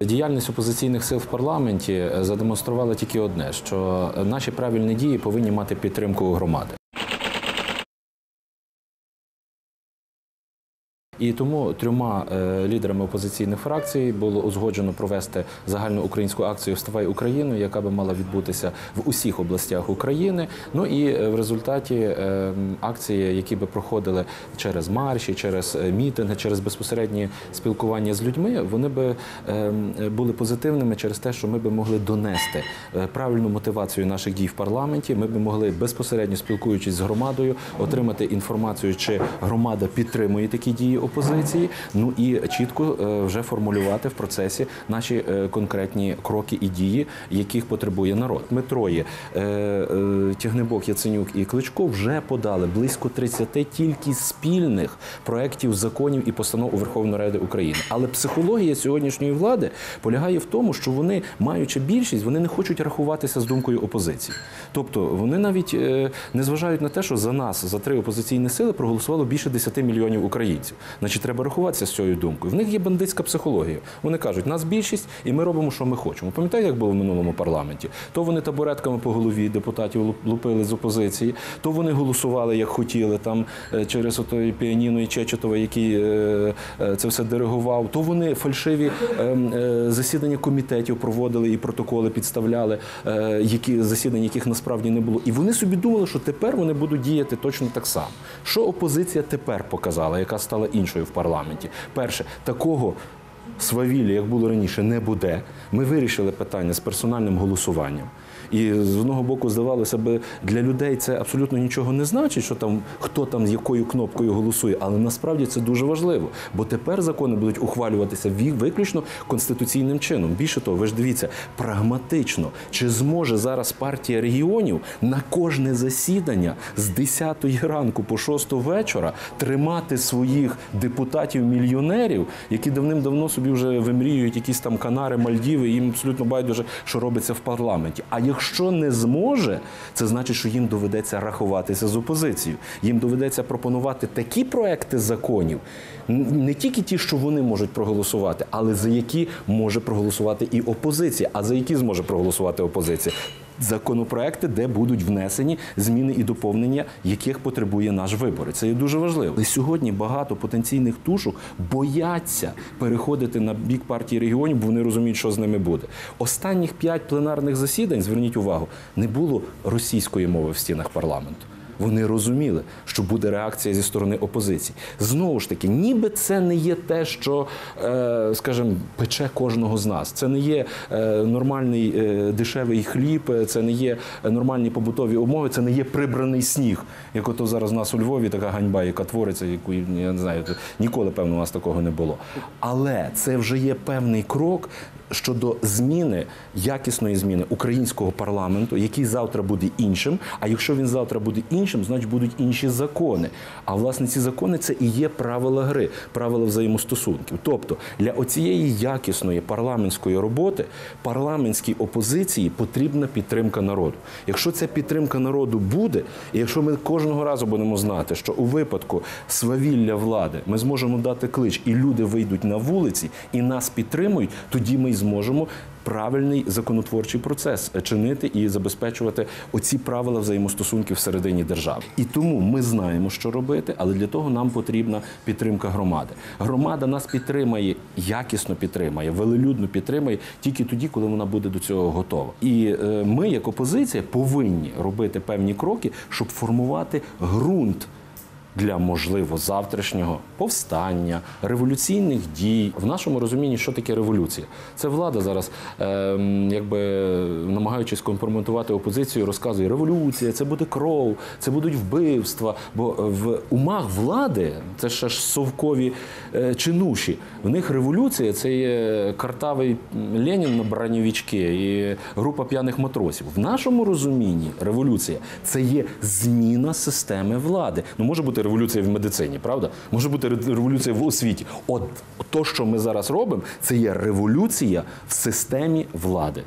Діяльність опозиційних сил в парламенті е, задемонструвала тільки одне: що е, наші правильні дії повинні мати підтримку громади. І тому трьома е, лідерами опозиційних фракцій було узгоджено провести загальну українську акцію Вставай Україну, яка би мала відбутися в усіх областях України. Ну і е, в результаті е, акції, які би проходили через марші, через мітинги, через безпосередні спілкування з людьми, вони би були позитивними через те, що ми би могли донести правильну мотивацію наших дій в парламенті. Ми би могли безпосередньо спілкуючись з громадою, отримати інформацію, чи громада підтримує такі дії опозиції. Ну і чітко е, вже формулювати в процесі наші е, конкретні кроки і дії, яких потребує народ. Ми троє е, Тягнебок, Яценюк і Кличко вже подали близько 30 тільки спільних проєктів законів і постанов у Верховної Ради України. Але психологія сьогоднішньої влади полягає в тому, що вони, маючи більшість, вони не хочуть рахуватися з думкою опозиції. Тобто вони навіть не зважають на те, що за нас, за три опозиційні сили, проголосувало більше 10 мільйонів українців. Значить, треба рахуватися з цією думкою. В них є бандитська психологія. Вони кажуть, нас більшість, і ми робимо, що ми хочемо. Пам'ятаєте, як було в минулому парламенті? То вони табуретками по голові депутатів лупили з опозиції, то вони голосували як хотіли там е, через отой піаніно і Чечетова, який е, е, це все диригував. То вони фальшиві е, е, засідання комітетів проводили і протоколи підставляли, які засідання яких насправді не було. І вони собі думали, що тепер вони будуть діяти точно так само. Що опозиція тепер показала, яка стала іншою в парламенті? Перше, такого. Свавілля, як було раніше, не буде. Ми вирішили питання з персональним голосуванням. І з одного боку, здавалося б, для людей це абсолютно нічого не значить, що там хто там з якою кнопкою голосує, але насправді це дуже важливо. Бо тепер закони будуть ухвалюватися виключно конституційним чином. Більше того, ви ж дивіться, прагматично, чи зможе зараз партія регіонів на кожне засідання з 10 ранку по 6 вечора тримати своїх депутатів-мільйонерів, які давним-давно собі вже вимріюють якісь там Канари, Мальдіви, їм абсолютно байдуже, що робиться в парламенті. А якщо не зможе, це значить, що їм доведеться рахуватися з опозицією. Їм доведеться пропонувати такі проекти законів, не тільки ті, що вони можуть проголосувати, але за які може проголосувати і опозиція. А за які зможе проголосувати опозиція? Законопроекти, де будуть внесені зміни і доповнення, яких потребує наш вибор. І Це є дуже важливо. І сьогодні багато потенційних тушок бояться переходити на бік партії регіонів, бо вони розуміють, що з ними буде. Останніх п'ять пленарних засідань, зверніть увагу, не було російської мови в стінах парламенту. Вони розуміли, що буде реакція зі сторони опозиції. Знову ж таки, ніби це не є те, що, е, скажімо, пече кожного з нас. Це не є е, нормальний е, дешевий хліб, це не є нормальні побутові умови, це не є прибраний сніг. Як ото зараз у нас у Львові така ганьба, яка твориться, яку я не знаю, ніколи певно у нас такого не було. Але це вже є певний крок щодо зміни якісної зміни українського парламенту, який завтра буде іншим. А якщо він завтра буде іншим, значить будуть інші закони. А власне ці закони це і є правила гри, правила взаємостосунків. Тобто для оцієї якісної парламентської роботи парламентській опозиції потрібна підтримка народу. Якщо ця підтримка народу буде, і якщо ми кожного разу будемо знати, що у випадку свавілля влади ми зможемо дати клич, і люди вийдуть на вулиці і нас підтримують, тоді ми зможемо правильний законотворчий процес чинити і забезпечувати оці правила взаємостосунків всередині держави. І тому ми знаємо, що робити, але для того нам потрібна підтримка громади. Громада нас підтримає, якісно підтримає, велелюдно підтримає тільки тоді, коли вона буде до цього готова. І е, ми, як опозиція, повинні робити певні кроки, щоб формувати ґрунт для можливо завтрашнього повстання, революційних дій. В нашому розумінні, що таке революція? Це влада зараз, е, якби намагаючись компрометувати опозицію, розказує революція, це буде кров, це будуть вбивства. Бо в умах влади це ще ж совкові е, чинуші. В них революція це є картавий Ленін на бронєвічки і група п'яних матросів. В нашому розумінні революція це є зміна системи влади. Ну може бути революція в медицині, правда? Може бути революція в освіті. От то, що ми зараз робимо, це є революція в системі влади.